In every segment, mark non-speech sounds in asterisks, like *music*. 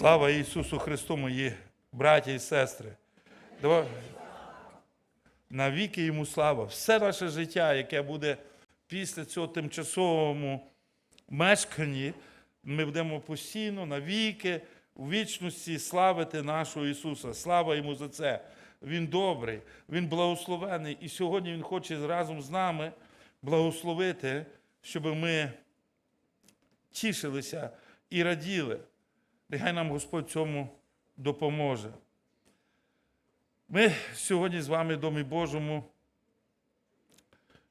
Слава Ісусу Христу, мої браті і сестри. Навіки йому слава. Все наше життя, яке буде після цього тимчасовому мешканні, ми будемо постійно навіки у вічності славити нашого Ісуса. Слава йому за це. Він добрий, Він благословений. І сьогодні Він хоче разом з нами благословити, щоб ми тішилися і раділи. Нехай нам Господь цьому допоможе. Ми сьогодні з вами в Домі Божому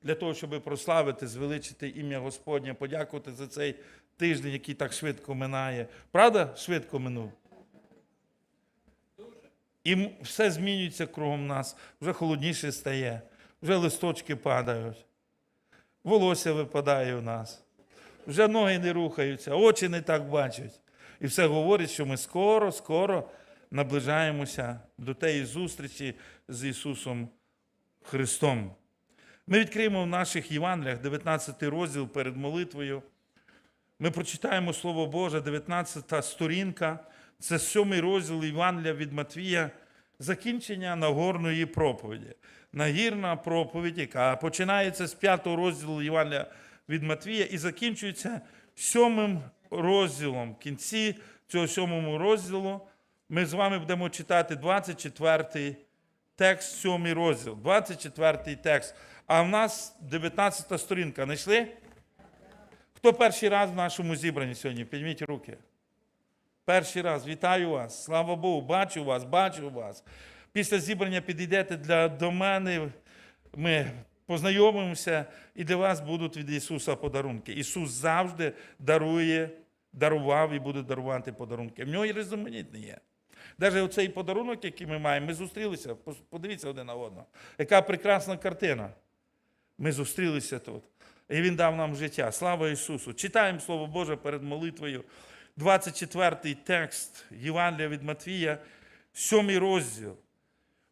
для того, щоб прославити, звеличити ім'я Господнє, подякувати за цей тиждень, який так швидко минає. Правда, швидко минув? І все змінюється кругом нас, вже холодніше стає, вже листочки падають, волосся випадає у нас, вже ноги не рухаються, очі не так бачать. І все говорить, що ми скоро, скоро наближаємося до тієї зустрічі з Ісусом Христом. Ми відкриємо в наших Євангеліях 19 розділ перед молитвою. Ми прочитаємо Слово Боже, 19 сторінка. Це сьомий розділ Євангелія від Матвія, закінчення Нагорної проповіді. Нагірна проповідь, яка починається з п'ятого розділу Євангелія від Матвія і закінчується сьомим розділом. В кінці цього сьомого розділу ми з вами будемо читати 24 текст, сьомий розділ, 24 текст. А в нас 19 сторінка. Знайшли? Хто перший раз в нашому зібранні сьогодні? Підніміть руки. Перший раз. Вітаю вас. Слава Богу, бачу вас, бачу вас. Після зібрання підійдете для, до мене. Ми познайомимося, і для вас будуть від Ісуса подарунки. Ісус завжди дарує, дарував і буде дарувати подарунки. В нього і різноманітні є. Навіть оцей подарунок, який ми маємо, ми зустрілися. Подивіться один на одного. Яка прекрасна картина. Ми зустрілися тут. І Він дав нам життя. Слава Ісусу! Читаємо Слово Боже перед молитвою. 24 текст Євангелія від Матвія, 7 розділ.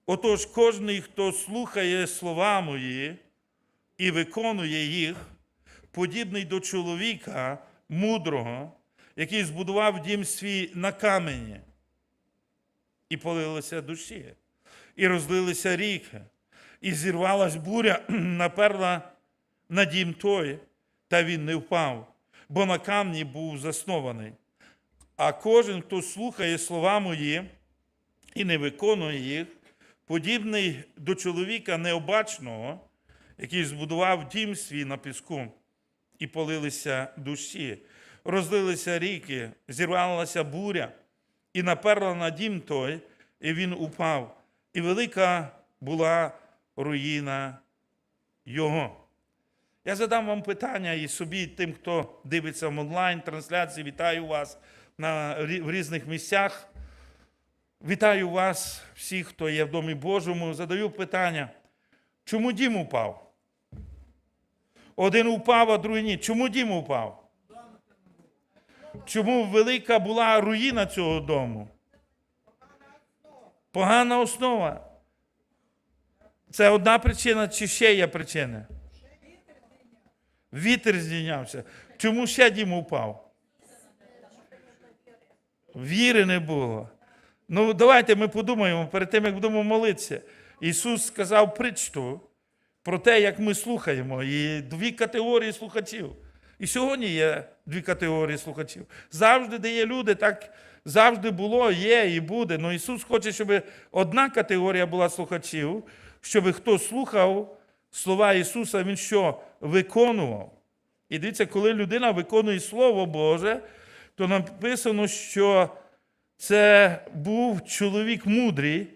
Отож, кожний, хто слухає слова мої і виконує їх, подібний до чоловіка мудрого, який збудував дім свій на камені, і полилися душі, і розлилися ріки, і зірвалась буря, *clears throat* наперла на дім той, та він не впав, бо на камні був заснований. А кожен, хто слухає слова мої і не виконує їх, подібний до чоловіка необачного, який збудував дім свій на піску, і полилися душі, розлилися ріки, зірвалася буря, і наперла на дім той, і він упав, і велика була руїна його. Я задам вам питання і собі, тим, хто дивиться в онлайн трансляції, вітаю вас на, в різних місцях. Вітаю вас, всіх, хто є в Домі Божому. Задаю питання, чому дім упав? Один упав, а другий ні. Чому дім упав? Чому велика була руїна цього дому? Погана основа. Це одна причина, чи ще є причина? Вітер здійнявся. Чому ще дім упав? Віри не було. Ну, давайте ми подумаємо перед тим, як будемо молитися. Ісус сказав притчу про те, як ми слухаємо, і дві категорії слухачів. І сьогодні є дві категорії слухачів. Завжди, де є люди, так завжди було, є і буде. Ну Ісус хоче, щоб одна категорія була слухачів, щоб хто слухав слова Ісуса, Він що виконував. І дивіться, коли людина виконує Слово Боже, то написано, що це був чоловік мудрий,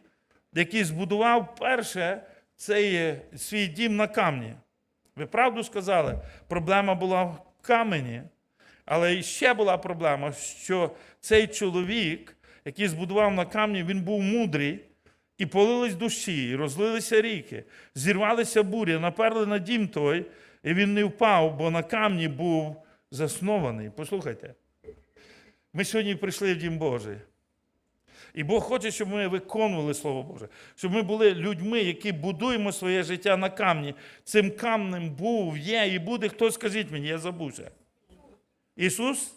який збудував перше цей свій дім на камні. Ви правду сказали, проблема була в камені. Але ще була проблема, що цей чоловік, який збудував на камні, він був мудрий, і полились душі, і розлилися ріки, зірвалися бурі, наперли на дім той, і він не впав, бо на камні був заснований. Послухайте, ми сьогодні прийшли в Дім Божий. І Бог хоче, щоб ми виконували Слово Боже, щоб ми були людьми, які будуємо своє життя на камні. Цим камнем був, є і буде. Хто скажіть мені, я забувся. Ісус,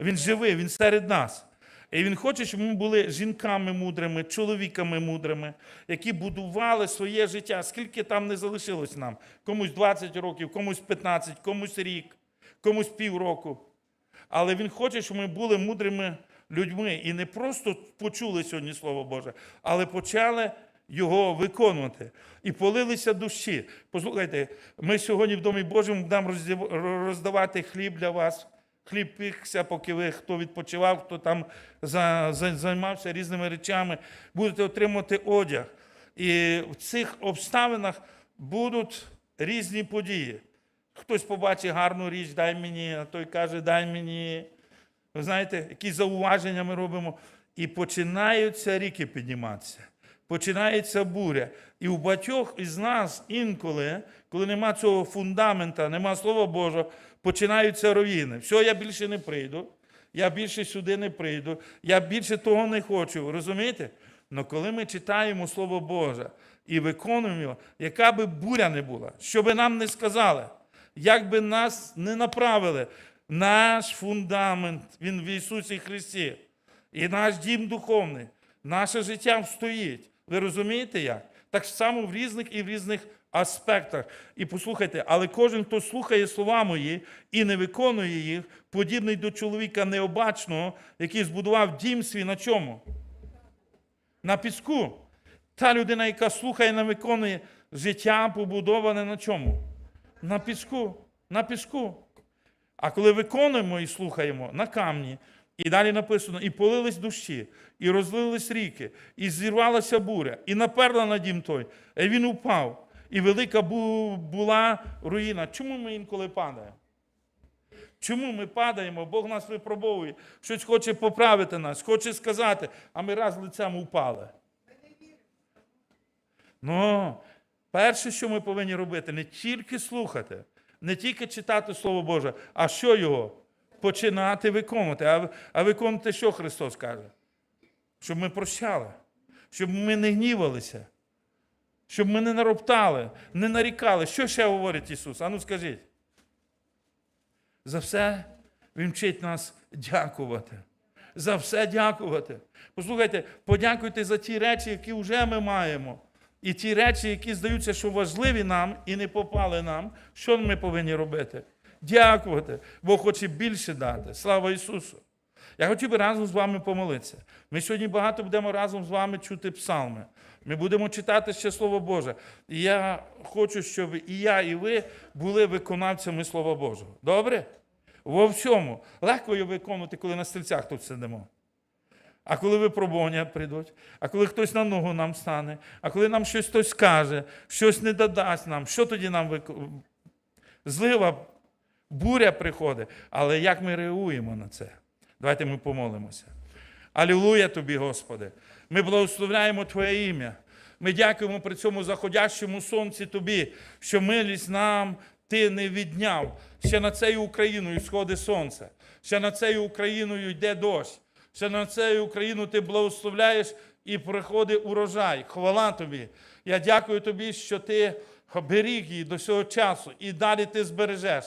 Він живий, Він серед нас. І він хоче, щоб ми були жінками мудрими, чоловіками мудрими, які будували своє життя, скільки там не залишилось нам. Комусь 20 років, комусь 15, комусь рік, комусь півроку. Але він хоче, щоб ми були мудрими людьми і не просто почули сьогодні Слово Боже, але почали його виконувати. І полилися душі. Послухайте, ми сьогодні в Домі Божому будемо роздавати хліб для вас. Хліб пікся, поки ви хто відпочивав, хто там за- за- займався різними речами, будете отримувати одяг. І в цих обставинах будуть різні події. Хтось побачить гарну річ, дай мені, а той каже, дай мені. Ви знаєте, які зауваження ми робимо. І починаються ріки підніматися. Починається буря. І у багатьох із нас інколи, коли нема цього фундамента, нема Слова Божого, починаються руїни. Все, я більше не прийду, я більше сюди не прийду, я більше того не хочу. Розумієте? Але коли ми читаємо Слово Боже і виконуємо його, яка би буря не була, що би нам не сказали, як би нас не направили, наш фундамент, він в Ісусі Христі. І наш дім духовний, наше життя встоїть. Ви розумієте як? Так само в різних і в різних аспектах. І послухайте, але кожен, хто слухає слова мої і не виконує їх, подібний до чоловіка необачного, який збудував дім свій на чому? На піску. Та людина, яка слухає і не виконує, життя побудоване на чому? На піску. На піску. А коли виконуємо і слухаємо на камні, і далі написано, і полились душі, і розлились ріки, і зірвалася буря, і наперла на дім той, і він упав, і велика була руїна. Чому ми інколи падаємо? Чому ми падаємо? Бог нас випробовує, щось хоче поправити нас, хоче сказати, а ми раз лицем упали. Ну, перше, що ми повинні робити, не тільки слухати, не тільки читати Слово Боже, а що його? Починати виконувати. А, а виконувати, що Христос каже? Щоб ми прощали, щоб ми не гнівалися, щоб ми не нароптали, не нарікали. Що ще говорить Ісус? Ану скажіть. За все Він вчить нас дякувати. За все дякувати. Послухайте, подякуйте за ті речі, які вже ми маємо. І ті речі, які здаються, що важливі нам і не попали нам, що ми повинні робити? Дякувати. Бог хоче більше дати. Слава Ісусу! Я хотів би разом з вами помолитися. Ми сьогодні багато будемо разом з вами чути псалми. Ми будемо читати ще Слово Боже. І я хочу, щоб і я, і ви були виконавцями Слова Божого. Добре? Во всьому. Легко його виконувати, коли на стільцях тут сидимо. А коли випробування прийдуть, а коли хтось на ногу нам стане, а коли нам щось хтось скаже, щось не додасть нам, що тоді нам вик- злива, буря приходить. Але як ми реагуємо на це? Давайте ми помолимося. Алілуя тобі, Господи! Ми благословляємо Твоє ім'я. Ми дякуємо при цьому заходящому сонці Тобі, що милість нам Ти не відняв. Ще над цією Україною сходить сонце, ще над цією Україною йде дощ, ще над цією Україну Ти благословляєш і приходить урожай. Хвала Тобі. Я дякую Тобі, що Ти беріг її до цього часу і далі Ти збережеш.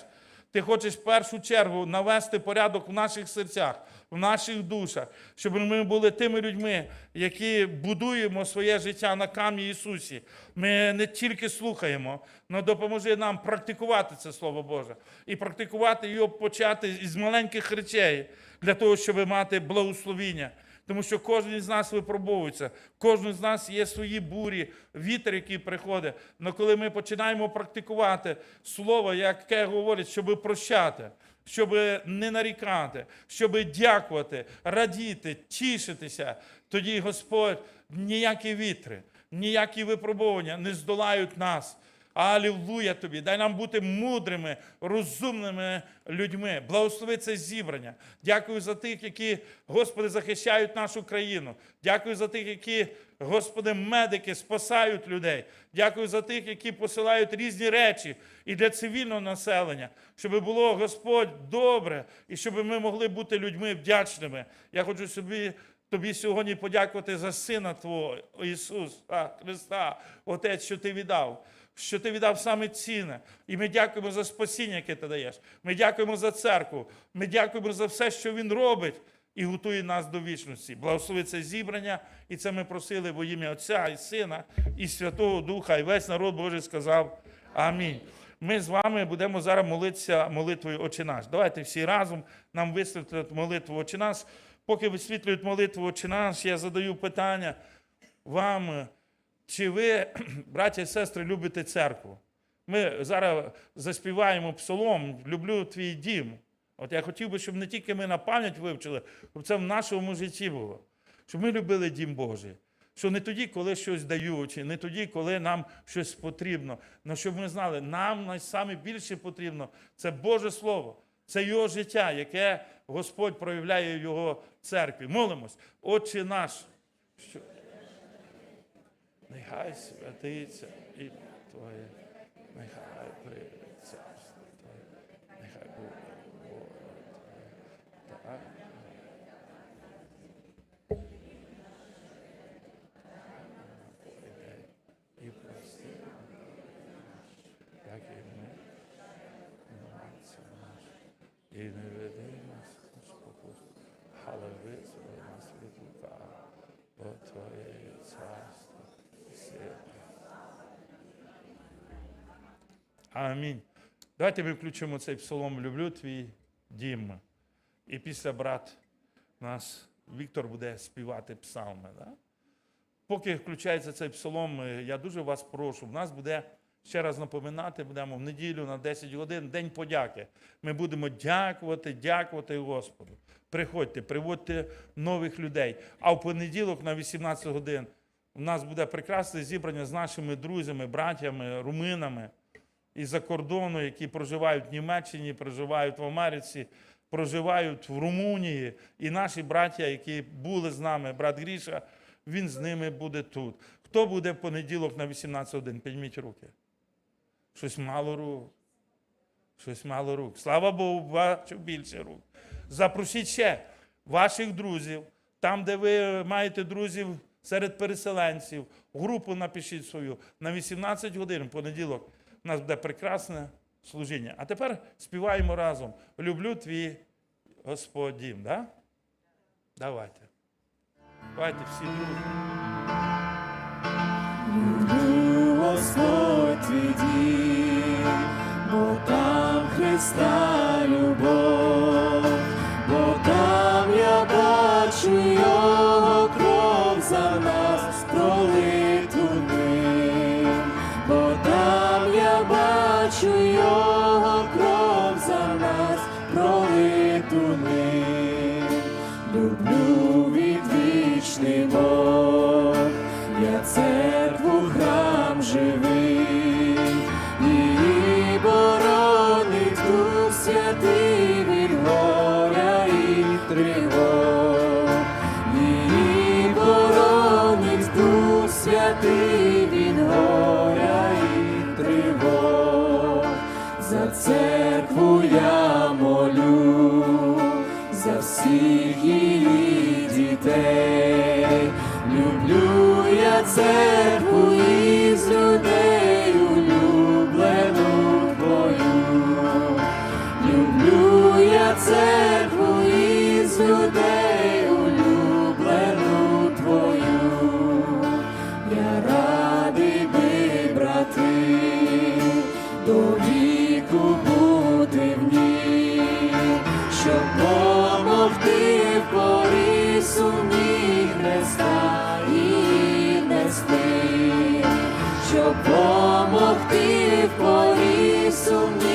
Ти хочеш в першу чергу навести порядок в наших серцях, в наших душах, щоб ми були тими людьми, які будуємо своє життя на камні Ісусі. Ми не тільки слухаємо, але допоможи нам практикувати це Слово Боже і практикувати його почати із маленьких речей для того, щоб мати благословіння. Тому що кожен з нас випробовується, кожен з нас є свої бурі, вітер, який приходить. Але коли ми починаємо практикувати слово, яке говорить, щоб прощати, щоб не нарікати, щоб дякувати, радіти, тішитися, тоді Господь ніякі вітри, ніякі випробування не здолають нас. Алілуя тобі! Дай нам бути мудрими, розумними людьми. Благослови це зібрання. Дякую за тих, які, Господи, захищають нашу країну. Дякую за тих, які, Господи, медики спасають людей. Дякую за тих, які посилають різні речі і для цивільного населення, щоб було Господь добре і щоб ми могли бути людьми вдячними. Я хочу собі. Тобі сьогодні подякувати за Сина Твого, Ісуса Христа, Отець, що Ти віддав що ти віддав саме цінне. І ми дякуємо за спасіння, яке ти даєш. Ми дякуємо за церкву. Ми дякуємо за все, що він робить. і готує нас до вічності. Благослови це зібрання, і це ми просили во ім'я Отця і Сина, і Святого Духа, і весь народ Божий сказав Амінь. Ми з вами будемо зараз молитися молитвою Отче наш. Давайте всі разом нам висвітлять молитву Отче наш. Поки висвітлюють молитву Отче наш, я задаю питання вам, чи ви, *clears throat* браття і сестри, любите церкву? Ми зараз заспіваємо псалом Люблю твій дім. От я хотів би, щоб не тільки ми на пам'ять вивчили, щоб це в нашому житті було. Щоб ми любили дім Божий. Що не тоді, коли щось дають, не тоді, коли нам щось потрібно. але щоб ми знали, нам найбільше потрібно це Боже Слово, це Його життя, яке Господь проявляє в Його церкві. Молимось, Отче наш. Нехай святиться ім'я Твоє, нехай прийде царство Твоє, нехай буде воля Твоя. Так. І і. І не веди нас у але визволи нас від лукавого, бо Твоє царство і сила. Амінь. Давайте ми включимо цей псалом Люблю твій дім. І після брат нас Віктор буде співати псалми. Да? Поки включається цей псалом, е, я дуже вас прошу. В нас буде ще раз напоминати, будемо в неділю на 10 годин День подяки. Ми будемо дякувати, дякувати Господу. Приходьте, приводьте нових людей. А в понеділок на 18 годин у нас буде прекрасне зібрання з нашими друзями, братями, руминами із-за кордону, які проживають в Німеччині, проживають в Америці, проживають в Румунії. І наші браття, які були з нами, брат Гріша, він з ними буде тут. Хто буде в понеділок на 18 годин? Підніміть руки. Щось мало рук. Щось мало рук. Слава Богу, бачу більше рук. Запросіть ще ваших друзів, там, де ви маєте друзів серед переселенців, групу напишіть свою на 18 годин в понеділок. У нас буде прекрасне служіння. А тепер співаємо разом. Люблю твій Господь дім. Да? Давайте. Давайте всі друзі. Люблю Господь твій дім, бо там Христа відвічний Бог, я церкву щоб помогти в порі не Христа і нести, щоб помогти в порі сумні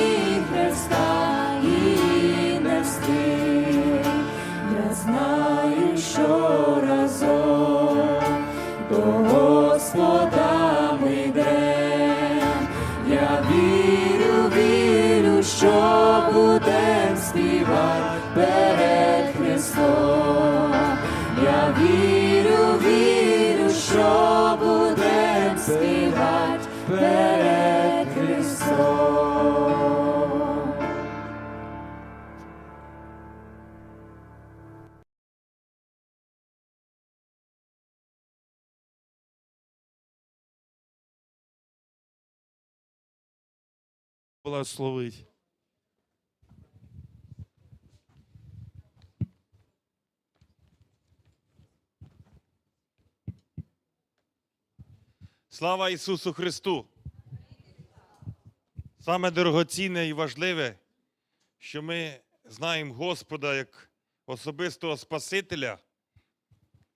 благословить. Слава Ісусу Христу! Саме дорогоцінне і важливе, що ми знаємо Господа як особистого Спасителя,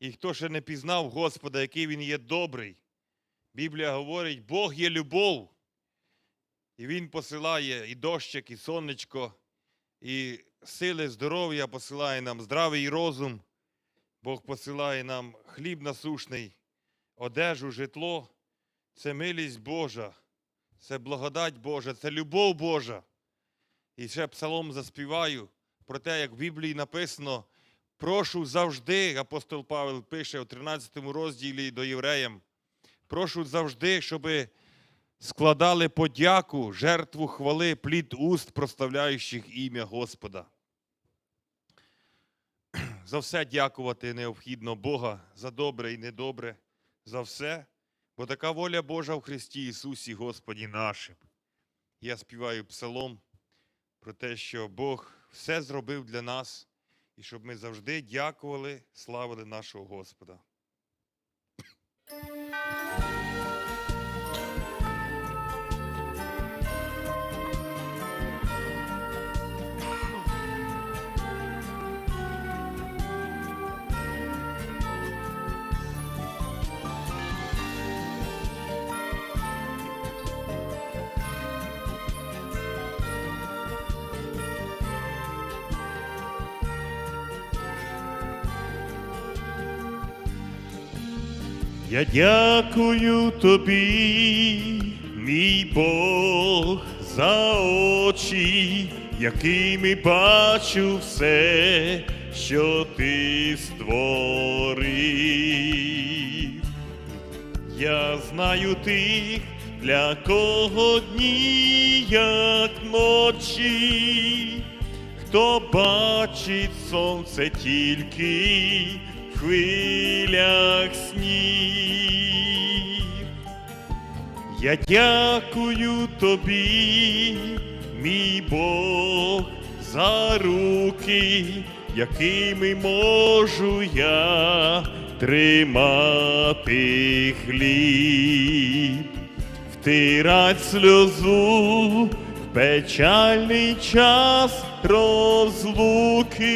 і хто ще не пізнав Господа, який Він є добрий. Біблія говорить, Бог є любов і Він посилає і дощик, і сонечко, і сили, здоров'я посилає нам здравий розум. Бог посилає нам хліб насушний, одежу, житло. Це милість Божа, це благодать Божа, це любов Божа. І ще псалом заспіваю про те, як в Біблії написано: прошу завжди, апостол Павел пише у 13 розділі до євреям, прошу завжди, щоб складали подяку, жертву хвали, плід уст, проставляючих ім'я Господа. *clears throat* За все дякувати необхідно Бога, за добре і недобре, за все. Бо така воля Божа в Христі Ісусі Господі нашим. Я співаю псалом про те, що Бог все зробив для нас, і щоб ми завжди дякували, славили нашого Господа. Я дякую тобі, мій Бог, за очі, якими бачу все, що ти створив. Я знаю тих, для кого дні, як ночі, хто бачить сонце тільки хвилях снів. Я дякую тобі, мій Бог, за руки, якими можу я тримати хліб, втирать сльозу печальний час розлуки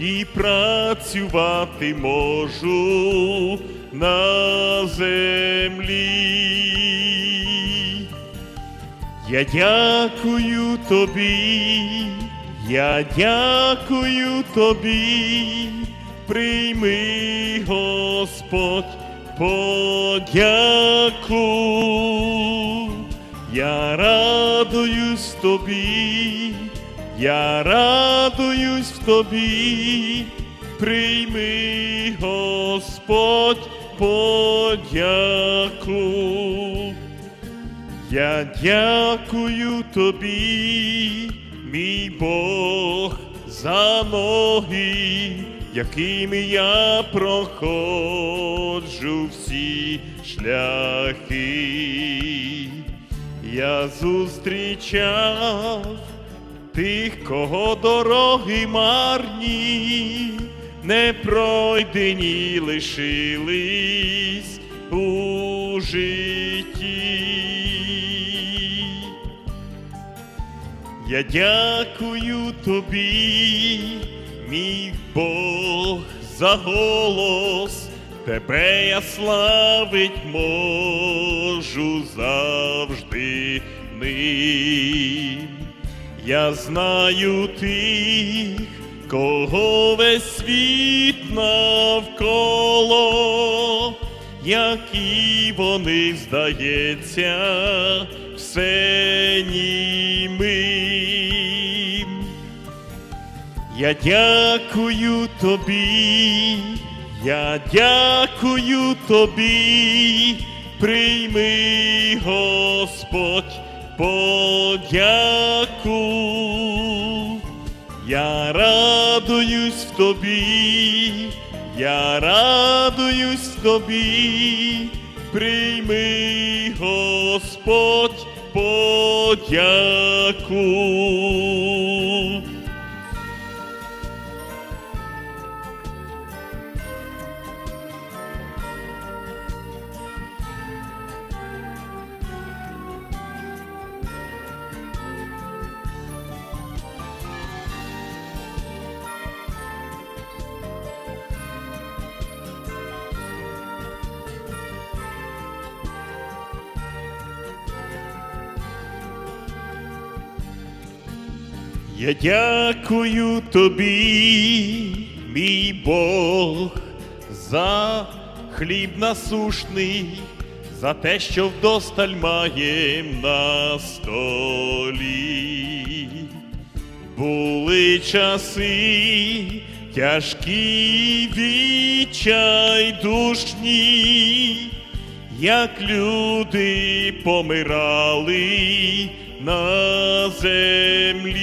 і працювати можу на землі. Я дякую тобі, я дякую тобі, прийми, Господь, подяку. Я радуюсь тобі, я радуюсь в тобі, прийми, Господь, подяку. Я дякую тобі, мій Бог, за ноги, якими я проходжу всі шляхи. Я зустрічав тих, кого дороги марні, не пройдені лишились у житті. Я дякую тобі, мій Бог, за голос, тебе я славить можу завжди ним. Я знаю тих, кого весь світ навколо, які вони, здається, все німим. Я дякую тобі, я дякую тобі, прийми, Господь, подяку. Я радуюсь в тобі, я радуюсь в тобі, прийми, Господь, подяку. Я дякую тобі, мій Бог, за хліб насушний, за те, що вдосталь маєм на столі. Були часи тяжкі відчайдушні, як люди помирали на землі,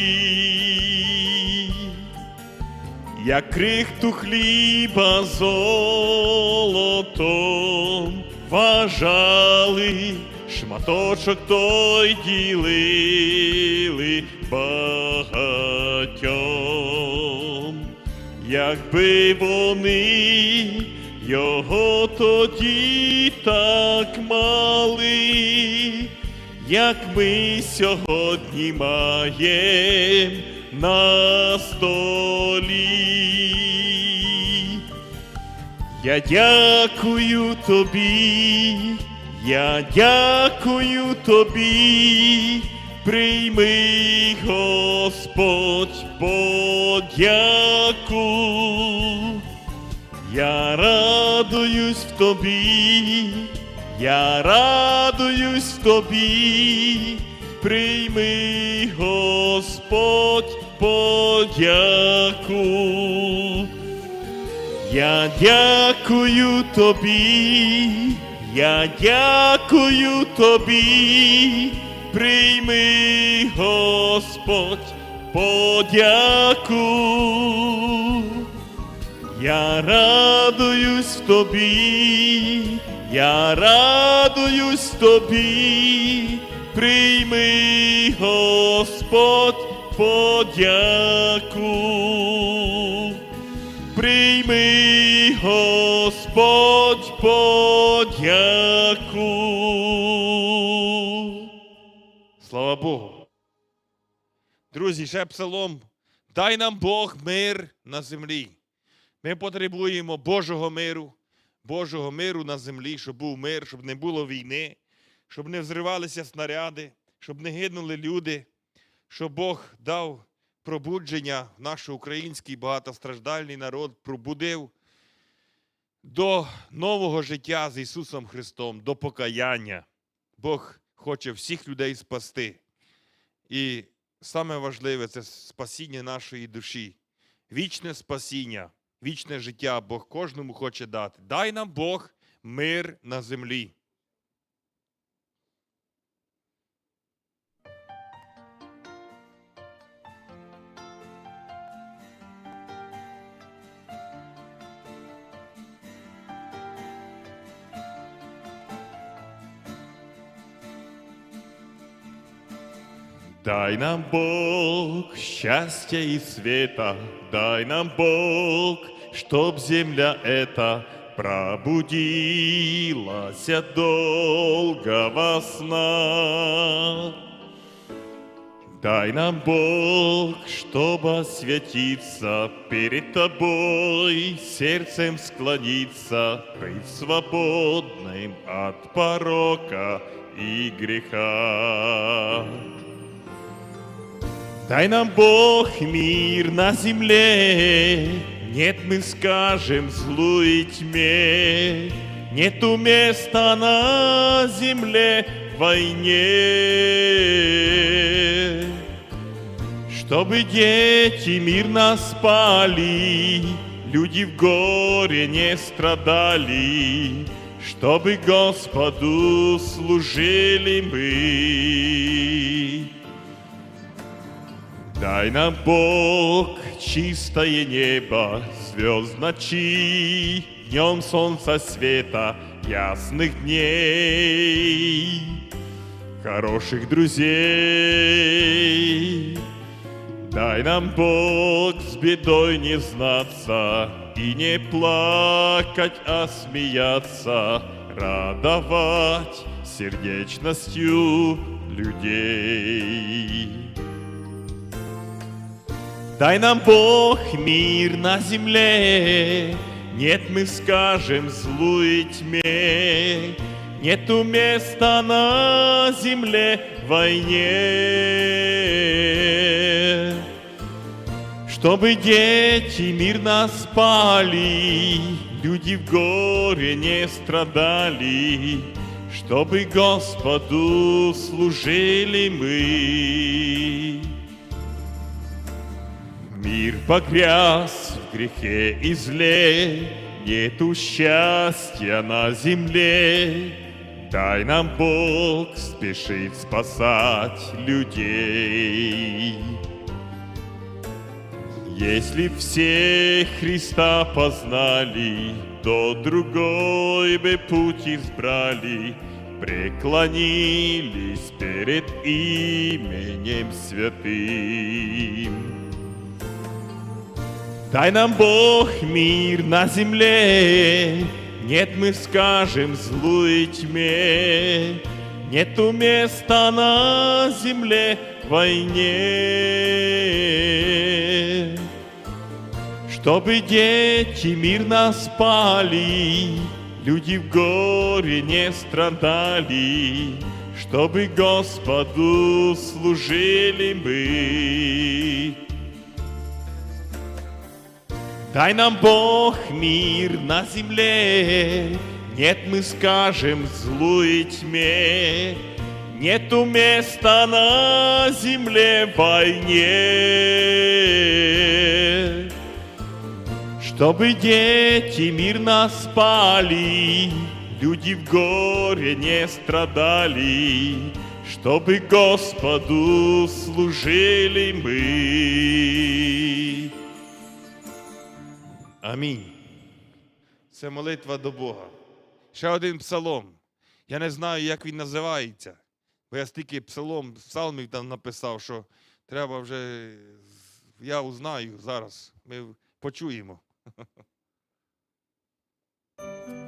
як крихту хліба золотом вважали, шматочок той ділили багатьом, якби вони його тоді так мали, як ми сьогодні маєм на столі. Я дякую тобі, я дякую тобі, прийми, Господь, подяку. Я радуюсь в тобі, я радуюсь в тобі, прийми, Господь, подяку. Я дякую тобі, я дякую тобі, прийми, Господь, подяку. Я радуюсь тобі, я радуюсь тобі, прийми, Господь, подяку. Прийми, Господь, подяку. Слава Богу. Друзі, ще псалом. Дай нам Бог мир на землі. Ми потребуємо Божого миру, Божого миру на землі, щоб був мир, щоб не було війни, щоб не взривалися снаряди, щоб не гинули люди, щоб Бог дав пробудження наш український багатостраждальний народ, пробудив до нового життя з Ісусом Христом, до покаяння. Бог хоче всіх людей спасти. І саме важливе це спасіння нашої душі, вічне спасіння, вічне життя Бог кожному хоче дати. Дай нам Бог мир на землі. Дай нам Бог счастья и света, дай нам Бог, чтоб земля эта пробудилась от долгого сна. Дай нам Бог, чтобы освятиться перед Тобой, сердцем склониться, быть свободным от порока и греха. Дай нам Бог мир на земле, нет, мы скажем злу и тьме, нету места на земле войне. Чтобы дети мирно спали, люди в горе не страдали, чтобы Господу служили мы. Дай нам Бог чистое небо, звезд ночи, днем солнца света, ясных дней, хороших друзей. Дай нам Бог с бедой не знаться и не плакать, а смеяться, радовать сердечностью людей. Дай нам Бог мир на земле, нет, мы скажем злу и тьме, нету места на земле войне. Чтобы дети мирно спали, люди в горе не страдали, чтобы Господу служили мы. Мир погряз в грехе и зле, Нету счастья на земле. Дай нам Бог спешит спасать людей. Если все Христа познали, то другой бы путь избрали, преклонились перед именем святым. Дай нам Бог мир на земле, нет, мы скажем злой тьме, нету места на земле войне. Чтобы дети мирно спали, люди в горе не страдали, чтобы Господу служили мы. Дай нам Бог мир на земле, нет, мы скажем злой тьме, нету места на земле войне. Чтобы дети мирно спали, люди в горе не страдали, чтобы Господу служили мы. Амінь. Це молитва до Бога. Ще один псалом. Я не знаю, як він називається, бо я стільки псалом, псалмів там написав, що треба вже. Я узнаю зараз. Ми почуємо. *laughs*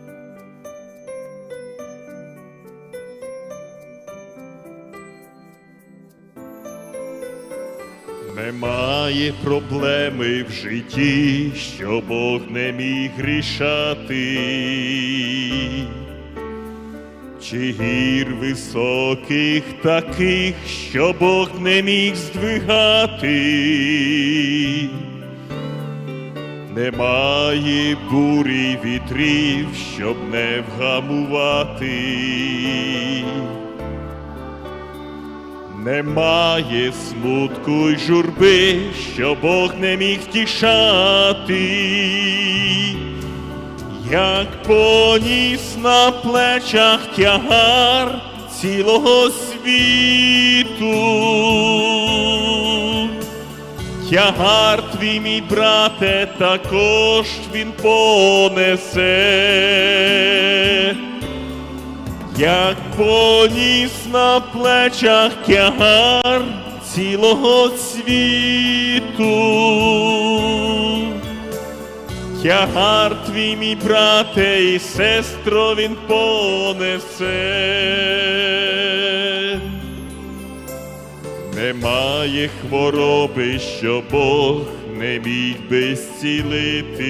Немає проблеми в житті, що Бог не міг рішати, чи гір високих таких, що Бог не міг здвигати. Немає бурі вітрів, щоб не вгамувати. Немає смутку й журби, що Бог не міг тішати, як поніс на плечах тягар цілого світу. Тягар твій, мій брате, також він понесе як поніс на плечах тягар цілого світу. Тягар твій, мій брате і сестро, він понесе. Немає хвороби, що Бог не міг би зцілити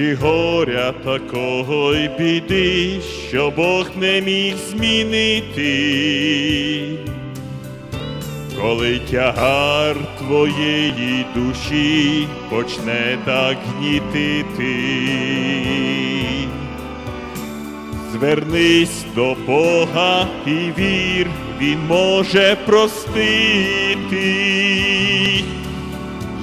чи горя такого й біди, що Бог не міг змінити, коли тягар твоєї душі почне так гнітити, звернись до Бога і вір, Він може простити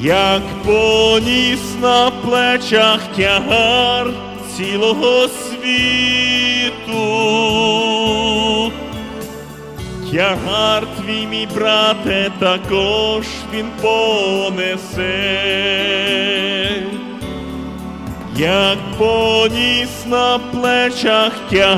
як поніс на плечах тягар цілого світу. Тягар твій, мій брате, також він понесе, як поніс на плечах тягар.